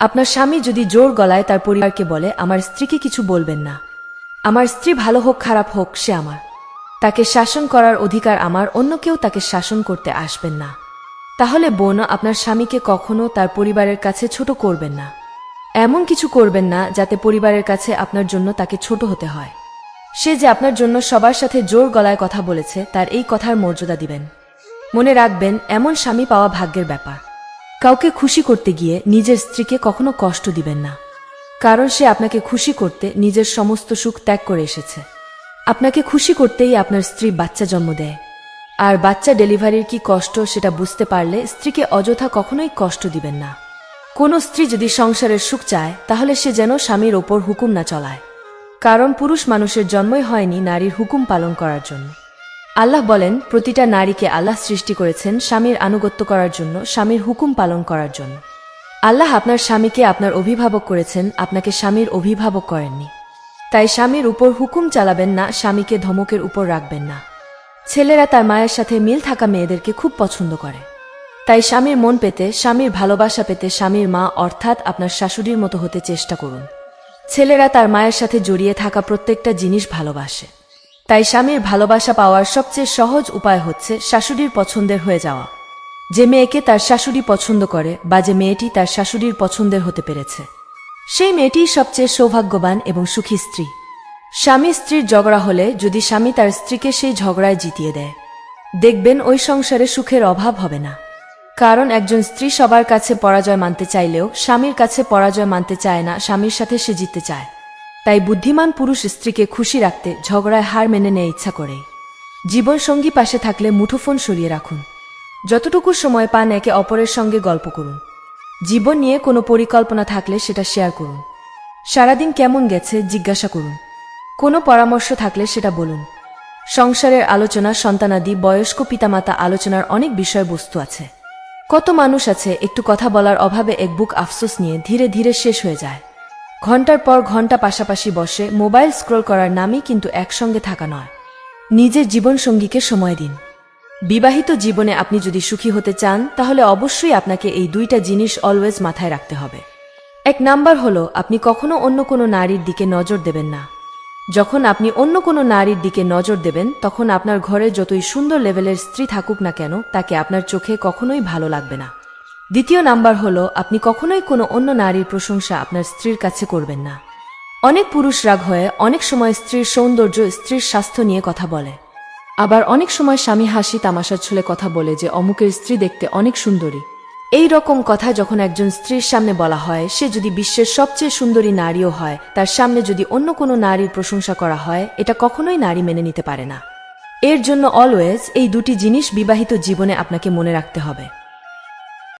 আপনার স্বামী যদি জোর গলায় তার পরিবারকে বলে, আমার স্ত্রীকে কিছু বলবেন না। আমার স্ত্রী ভালো হোক, খারাপ হোক, সে আমার। তাকে শাসন করার অধিকার আমার, অন্য কেউ তাকে শাসন করতে আসবেন না। তাহলে বোন, আপনার স্বামীকে কখনো তার পরিবারের কাছে ছোট করবেন না। এমন কিছু করবেন না, যাতে পরিবারের কাছে আপনার জন্য তাকে ছোট হতে হয়। সে যে আপনার জন্য সবার সাথে জোর গলায় কথা বলেছে, তার এই কথার মর্যাদা দিবেন। মনে রাখবেন, এমন স্বামী পাওয়া ভাগ্যের ব্যাপার। কাউকে খুশি করতে গিয়ে নিজের স্ত্রীকে কখনো কষ্ট দিবেন না। কারণ সে আপনাকে খুশি করতে নিজের সমস্ত সুখ ত্যাগ করে এসেছে। আপনাকে খুশি করতেই আপনার স্ত্রী বাচ্চা জন্ম দেয়। আর বাচ্চা ডেলিভারির কি কষ্ট সেটা বুঝতে পারলে স্ত্রীকে অযথা কখনোই কষ্ট দিবেন না। কোনো স্ত্রী যদি সংসারের সুখ চায়, তাহলে সে যেন স্বামীর ওপর হুকুম না চলায়। কারণ পুরুষ মানুষের জন্মই হয়নি নারীর হুকুম পালন করার জন্য। আল্লাহ বলেন, প্রতিটা নারীকে আল্লাহ সৃষ্টি করেছেন স্বামীর আনুগত্য করার জন্য, স্বামীর হুকুম পালন করার জন্য। আল্লাহ আপনার স্বামীকে আপনার অভিভাবক করেছেন, আপনাকে স্বামীর অভিভাবক করেননি। তাই স্বামীর উপর হুকুম চালাবেন না, স্বামীকে ধমকের উপর রাখবেন না। ছেলেরা তার মায়ের সাথে মিল থাকা মেয়েদেরকে খুব পছন্দ করে। তাই স্বামীর মন পেতে, স্বামীর ভালোবাসা পেতে স্বামীর মা অর্থাৎ আপনার শাশুড়ির মতো হতে চেষ্টা করুন। ছেলেরা তার মায়ের সাথে জড়িয়ে থাকা প্রত্যেকটা জিনিস ভালোবাসে। তাই স্বামীর ভালোবাসা পাওয়ার সবচেয়ে সহজ উপায় হচ্ছে শাশুড়ির পছন্দের হয়ে যাওয়া। যে মেয়েকে তার শাশুড়ি পছন্দ করে বা যে মেয়েটি তার শাশুড়ির পছন্দের হতে পেরেছে। সেই মেয়েটি সবচেয়ে সৌভাগ্যবান এবং সুখী স্ত্রী। স্বামী স্ত্রীর ঝগড়া হলে যদি স্বামী তার স্ত্রীকে সেই ঝগড়ায় জিতিয়ে দেয়, দেখবেন ওই সংসারে সুখের অভাব হবে না। কারণ একজন স্ত্রী সবার কাছে পরাজয় মানতে চাইলেও স্বামীর কাছে পরাজয় মানতে চায় না, স্বামীর সাথে সে জিততে চায়। তাই বুদ্ধিমান পুরুষ স্ত্রীকে খুশি রাখতে ঝগড়ায় হার মেনে নেয় ইচ্ছা করেই জীবনসঙ্গী পাশে থাকলে মুঠোফোন সরিয়ে রাখুন। যতটুকু সময় পান একে অপরের সঙ্গে গল্প করুন। জীবন নিয়ে কোনো পরিকল্পনা থাকলে সেটা শেয়ার করুন। সারাদিন কেমন গেছে জিজ্ঞাসা করুন। কোনো পরামর্শ থাকলে সেটা বলুন। সংসারের আলোচনা, সন্তানাদি, বয়স্ক পিতামাতা আলোচনার অনেক বিষয়বস্তু আছে। কত মানুষ আছে একটু কথা বলার অভাবে এক বুক আফসোস নিয়ে ধীরে ধীরে শেষ হয়ে যায়। ঘণ্টার পর ঘণ্টা পাশাপাশি বসে মোবাইল স্ক্রল করার নামই কিন্তু একসঙ্গে থাকা নয়। নিজের জীবনসঙ্গীকে সময় দিন। বিবাহিত জীবনে আপনি যদি সুখী হতে চান, তাহলে অবশ্যই আপনাকে এই দুইটা জিনিস অলওয়েজ মাথায় রাখতে হবে। এক নাম্বার হলো, আপনি কখনো অন্য কোনো নারীর দিকে নজর দেবেন না। যখন আপনি অন্য কোনো নারীর দিকে নজর দেবেন, তখন আপনার ঘরে যতই সুন্দর লেভেলের স্ত্রী থাকুক না কেন, তাকে আপনার চোখে কখনোই ভালো লাগবে না। দ্বিতীয় নাম্বার হলো, আপনি কখনোই কোনো অন্য নারীর প্রশংসা আপনার স্ত্রীর কাছে করবেন না। অনেক পুরুষ রাগ হয়ে অনেক সময় স্ত্রীর সৌন্দর্য, স্ত্রীর স্বাস্থ্য নিয়ে কথা বলে। আবার অনেক সময় স্বামী হাসি তামাশার ছলে কথা বলে যে, অমুকের স্ত্রী দেখতে অনেক সুন্দরী। এই রকম কথা যখন একজন স্ত্রীর সামনে বলা হয়, সে যদি বিশ্বের সবচেয়ে সুন্দরী নারীও হয়, তার সামনে যদি অন্য কোনো নারীর প্রশংসা করা হয়, এটা কখনোই নারী মেনে নিতে পারে না। এর জন্য অলওয়েজ এই দুটি জিনিস বিবাহিত জীবনে আপনাকে মনে রাখতে হবে।